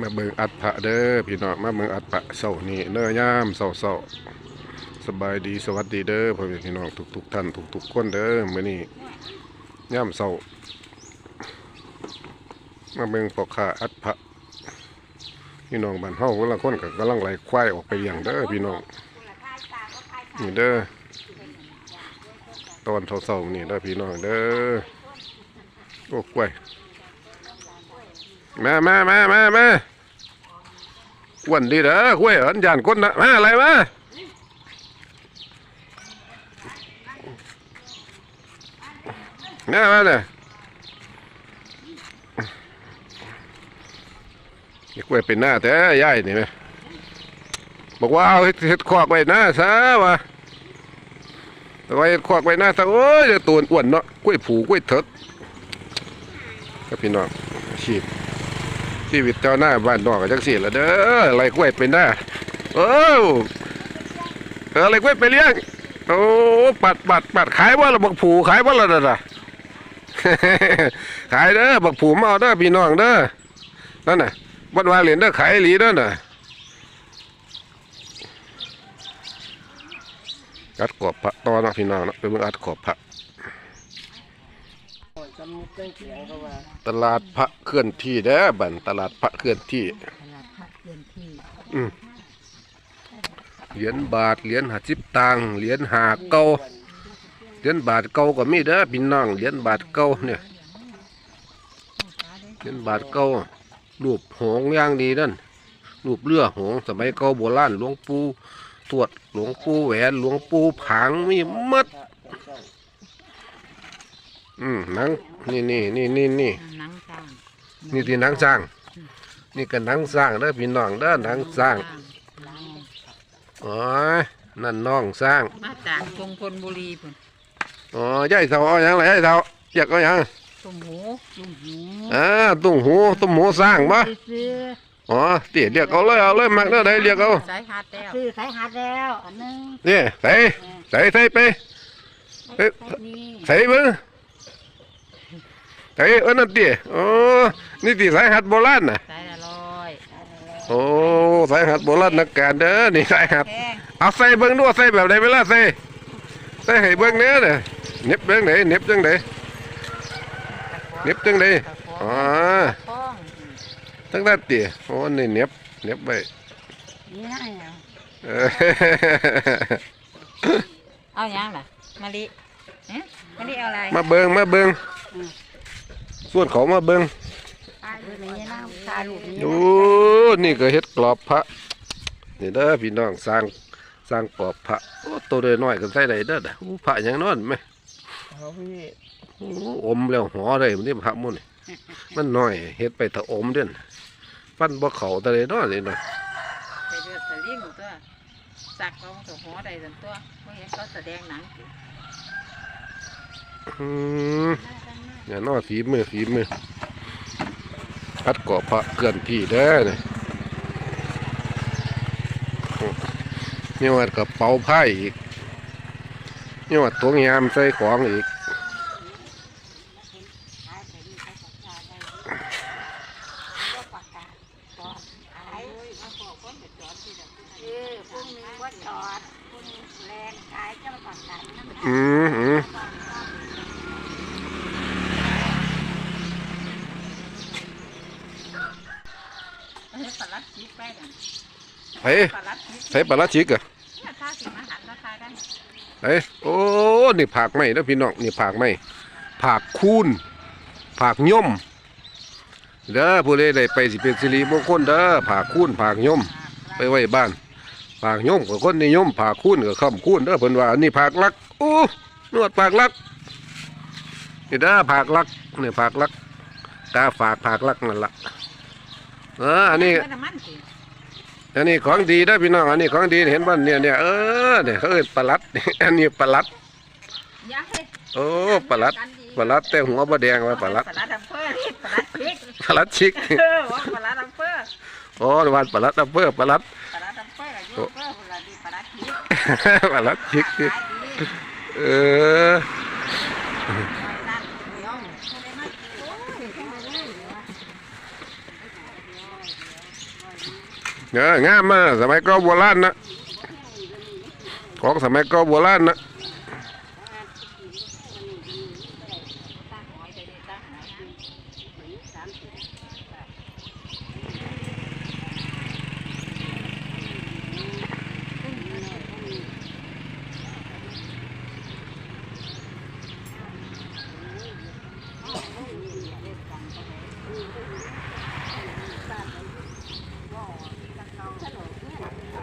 มาเบิ่งอัดพระเด้อพี่น้องมาเบิ่งอัดพระเสาร์นี้เด้อย่ามเสาร์เสาร์สบายดีสวัสดีเด้อพ่อแม่พี่น้องทุกๆท่านทุกๆคนเด้อมื้อนี้ย่ามเสาร์มาเบิ่งปอกขาอัดพระพี่น้องบ้านเฮาคนละคนก็กำลังไหลควายออกไปเลี้ยงเด้อพี่น้องนี่เด้อตอนเสาร์ๆนี่เด้อพี่น้องเด้อโอ้กล้วย มามามามามาอ้วนดีเด้อคุยอันยานคนนะมาอะไรมาเนี่ยมาเนี่ยนี่กล้วยเป็นหน้าแต่ย่ายนี่ไหมบอกว่าเอาเฮ็ดเฮ็ดคอกไว้หน้าซะวะแต่ว่าเฮ็ดคอกไว้หน้าซะโอ้ยตัวอ้วนเนาะกล้วยผูกล้วยเถิดครับพี่น้องชีพ ชีวิตเจ้าหน้าบ้านนอกก็จังสี่ละเด้ออะไรกล้วยเป็นหน้าโอ้เอออะไรกล้วยไปเลี้ยงโอ้ปัดปัดปัดขายว่าละบักผูขายว่าละน่ะน่ะขายเด้อบักผูมาเอาเด้อพี่น้องเด้อนั่นน่ะวันวาเหรียญเด้อขายหลีเด้อน่ะอัดกรอบพระตอนนะพี่น้องเนะไปเบิ่งอัดกรอบพระ จำมุกได้เสียงก็ว่าตลาดพระเคลื่อนที่เด้อบันตลาดพระเคลื่อนที่ ตลาดพักเคลื่อนที่เหรียญบาทเหรียญห้าสิบตังค์เหรียญหาเก่าเหรียญบาทเก่าก็มีเด้อพี่น้องเหรียญบาทเก่าเนี่ยเหรียญบาทเก่ารูปหงส์อย่างดีนั่นรูปเรือหงส์สมัยเก่าโบราณหลวงปู่ตรวจหลวงปู่แหวนหลวงปู่ผางมีหมัด อืมหนัง นี่นี่นี่นี่นี่หนังจ้างนี่ที่หนังสร้าง นี่ก็หนังสร้างเด้อพี่น้องเด้อหนังสร้างหนังอ๋อนั่นน้องสร้างมาจากจงพลบุรีพุ่นอ๋อยายเฒ่าเอาหยังไรยายเฒ่าอยากเอาหยังตุ่มหูตุ่มหูอ่าตุ้งหูตุ้มหูสร้างบ่ซื้ออ๋อเตี๋ยเรียกเอาเลยเอาเลยมักเด้อได้เรียกเอาสายฮาดแล้วซื้อสายหัดแล้วอันหนึงนี่ใส่ใส่ใส่ไปเอ้ยนี่ ใส่เบิ่ง ใส่เอันนั้นเตี๋ยอ๋อนี่ที่สายหัดโบราณน่ะสายละร้อยโอ้สายหัดโบราณนักการเด้อนี่สายหัดแพงเอาใส่เบิ่งดูใส่แบบใดเวลาใส่ใส่ให้เบิ่งเนี้ยเด้อเหน็บเบิ่งไหนเหน็บจังไดเหน็บจังไดอ๋อป้องทั้งด้านเตี๋ยโอ้นี่เหน็บเหน็บไปนี่นะเนี่ยเออเอาหยังล่ะมะลิเอ๊ะมะลิเอาอะไรมาเบิ่งมาเบิ่ง ส่วนเขามาเบิ่งตายเลยนี่นะตาลูกนี่โอ้นี่ก็เฮ็ดกรอบพระนี่เด้อพี่น้องสร้างสร้างกรอบพระโอ้ตัวน้อยๆก็ใส่ได้เด้อเด้อโอ้พระหยังนอนไหมเขาพี่โอ้อมแล้วหอได้มันนี่พระมุ่นนี่มันน้อยเฮ็ดไปถ้าอมเด่นฟันบ่เข้าแต่เลยเนาะนี่เนาะไปเดือดสลิงตัวสักเขามันก็หัวใดสันตัวเมื่อเห็นเขาแสดงหนังสิอืม อย่าน้อฝีมือฝีมืออัดกรอบพระเคลื่อนที่เด้อนี่นี่ว่ากระเป๋าไพ่อีกนี่ว่าตัวงามใส่ของอีกเออพรุ่งนี้ว่าจอดพรุ่งนี้แรงขายเจ้าประกันนะ อืมอืม เฮ้ยปลาลัดชิกไปกัน เฮ้ยปลาลัดชิกใส่ปลาร้าชิกอะเนี่ยถ้าสิมาหันราคากันเฮ้ยโอ้นี่ผักไหมนะพี่น้องนี่ผักไหมผักคูนผักย่อมเด้อผู้ใดได้ไปสิเป็นสิริมงคลเด้อผักคูนผักย่อมไปไว้บ้านผักย่อมกับคนนิยมผักคูนกับคำคูนเด้อเพิ่นว่านนี้ผักลักโอ้นวดผักลักนี่เด้อผักลักนี่ผักลักกาฝากผักลักนั่นละเอออันนี้เออน้ำมันสิ อันนี้ของดีได้อพี่น้องอันนี้ของดีเห็นบ้านเนี่ยเนี่ยเออเนี่ยเขาเอิ้นปลาลัด อันนี้ปลาลัดยายโอ้ปลาลัดปลาลัดแต่หัวบะแดงว่าปลาลัดปลาลัดอำเภอนี่ปลาลัดชิกปลาลัดชิกเออว่าปลาลัดอำเภอโอ้วันปลาลัดอำเภอปลาลัดปลาลัดอำเภออายุอำเภอคนละดีปลาลัดชิกปลาลัดชิกขายดีเออ นั่นเดียวไม่ได้มาโอ้ย เอองามมากสมัยก็โบราณนะของสมัยก็โบราณนะ ตาหอยไปเลยตาหอยกิน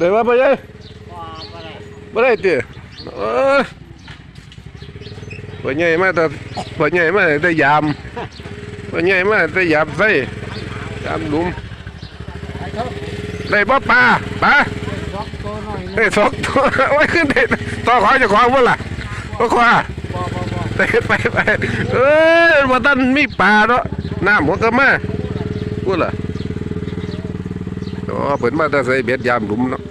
เดี๋ยวว่าไปยัยว้าบ่ได้บ่ได้ติเออบ่ใหญ่มาแต่บ่ใหญ่มาแต่ยามบ่ใหญ่มาแต่ยามใส่ยามหลุมได้บ่ปลาปลาล็อกตัวหน่อยได้สองตัวไว้ขึ้นได้ต่อขอเจะของบ่ล่ะบ่ขวาบ่บ่บ่ไปไปไปเอ้ยบ่ทันมีปลาเนาะน้ำหัวก็มาพูดล่ะอ๋อ เพิ่นมาแต่ใส่เบ็ดยามหลุมเนาะ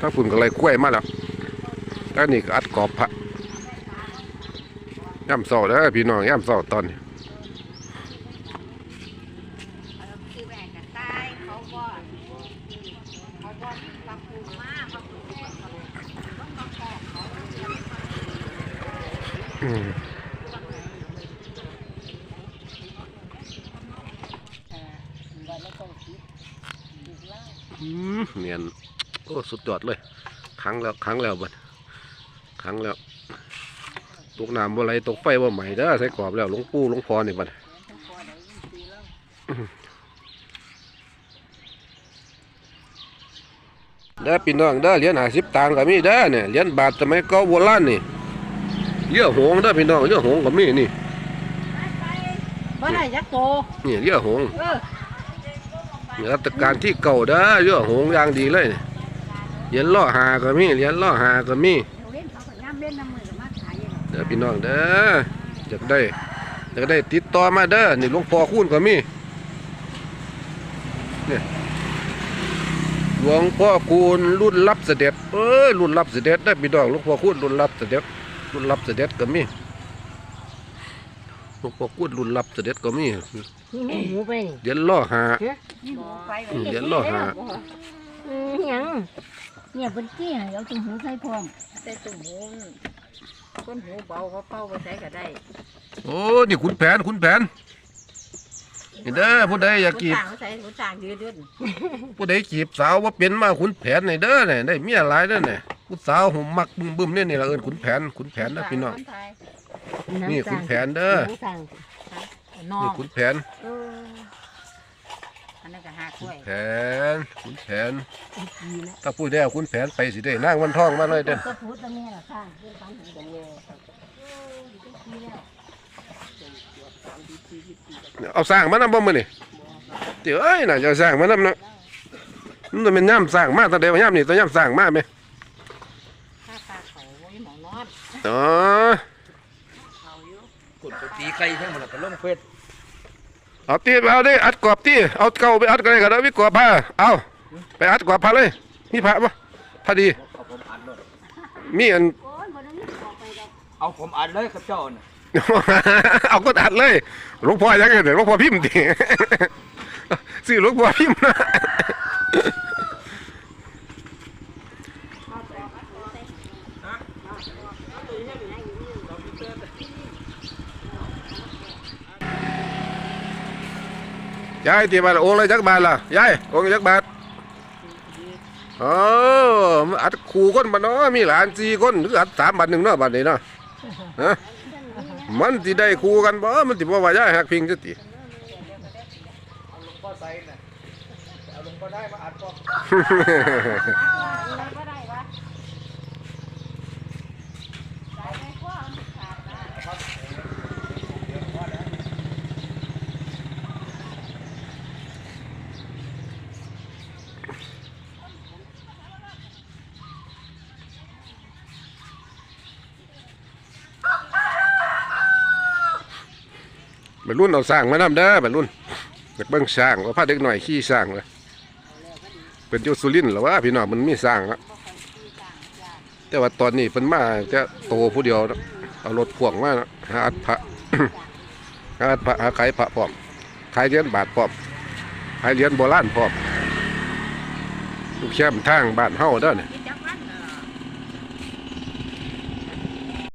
ถ้าฝุ่นก็เลยกล้วยมาแล้วอันนี้ก็อัดกรอบพระย่ำเศร้าเด้อพี่น้องย่ำเศร้าตอนนี้คืมกันตายเขาบ่เขาบ่ปรับปรุงมาปรับปรุงแก้เขาต้องมาขอเขาเรียน อืม บ่แล้วต้องคิดดูล่า อืมเนียนโอ้สุดยอดเลยครั้งแล้วครั้งแล้วบัดครั้งแล้วตกน้ำบ่ไหลตกไฟบ่ไหม้เด้อใส่กรอบแล้วหลวงปู่หลวงพ่อนี่บัดทั้งพอได้ยินตีแล้วเด้อพี่น้องเด้อเหรียญห้าสิบตังค์ก็มีเด้อเนี่ยเหรียญบาทสมัยเก่าโบราณนี่เรือหงส์เด้อพี่น้องเรือหงส์ก็มีนี่บ่ได้ยักโตนี่เรือหงส์เออ นี่รัชกาลที่เก่าเด้อเรือหงอย่างดีเลยเหรียญล่อหาก็มีเหรียญล่อหาก็มีเล่เขาก็ย่ำเล่นน้ำมือกับมาขายอย่างเด้อพี่น้องเด้ออยากได้อยากได้ติดต่อมาเด้อนี่หลวงพ่อคูณก็มีเนี่ยหลวงพ่อคูณรุ่นรับเสด็จเอ้ยรุ่นรับเสด็จได้อพี่น้องหลวงพ่อคูณรุ่นรับเสด็จรุ่นรับเสด็จก็มี หลวงพ่อคูณรุ่นรับเสด็จก็มีนี่หมูไปเหรียญล่อหา นี่หมูไปอืมเหรียญล่อหา อืมยังเนี่ยเป็นกี้ให้เอาตุ้งหูใส่พร้อมแต่ตุ่มหูคนหูเบาเขาเป้าไปใช้ก็ได้โอ้นี่ขุนแผนขุนแผนนี่เด้อผู้ใดอยากคุณกีบ ต่างเขาใส่คุณต่างยืดยืดผู้ใดจีบสาวว่าเป็นมาขุนแผนนี่เด้อเนี่ยได้เมียหลายเด้อเนี่ยผู้สาวผมมักบึ้มบึ้มเนี่ยนี่ละเอิญขุนแผนขุนแผนนะพี่น้องไทย นี่ขุนแผนเด้อสั่งน้อนี่งขุนแผนเอออันนั้นก็หากล้วยแผนขุนแผนถ้าผู้ใดเอาขุนแผนไปสิได้นางวันทองมาเลยเด้อก็พูดตรงนี้แหละค่ะเรื่องฟังถึงตรงนี้เอาสร้างมานำบ่มื้อนี่เดี๋ยวเอ้ยน่าจะเอาสร้างมานำนะมันต้องเป็นย่ำสร้างมาตั้งแต่ว่าย่ำนี่ต้องย่ำสร้างมาไหมถ้าปลาเขาไม่หมอนอน อ๋อ เขาอยู่ กดไป ตีไก่ทั้งหมดแล้วก็ลงเฟซเอาตีไปเอาดิอัดกรอบตีเอาเก่าไปอัดกันเลยก็ได้วิกรอบผ้าเอาไปอัดกรอบผ้าเลยมีผ้าปะผ้าดีเอาผมอัดเลยมีอันโอ้ยบ่ได้มีออกไปดอกเอาผมอัดเลยครับเจ้าน่ะเอาก็อัดเลยหลวงพ่อยังไงเดี๋ยวหลวงพ่อพิมพ์ดิซื้อหลวงพ่อพิมพ์นะ ยายที่บ้านโองเลยจักบาทล่ะยายโองจักบาทอ๋อมาอัดขู่คนบ้านเนาะมีหลานสี่คนหรืออัดสามบาทหนึ่งเนาะบาทนี้เนาะฮะมันสิได้คู่กันบ่มันสิบ่ว่ายายหักพิงจักติเอาลงพ่อไซน่ะเอาลงพ่อได้มาอัดพ่ออะไรก็ได้วะใส่ไปกว่ามันขาดนะ บ รรลุนเอาสร้างมานำเด้อบรรลุนอยากเบิ่งสร้างว่าพาเด็กหน่อยขี่สร้างเลยเป็นอยู่สุรินทร์หรอวะพี่น้องมันมีสร้างแล้วแต่ว่าตอนนี้เพิ่นมาจะโตผู้เดียวเนาะเอารถพ่วงมานาะหาอัดพระหาอัดพระหาขายพระพร้อมขายเหรียญบาทพร้อมขายเหรียญโบราณพร้อมลูกแชมทางบ้านเฮาเด้อนี่กิน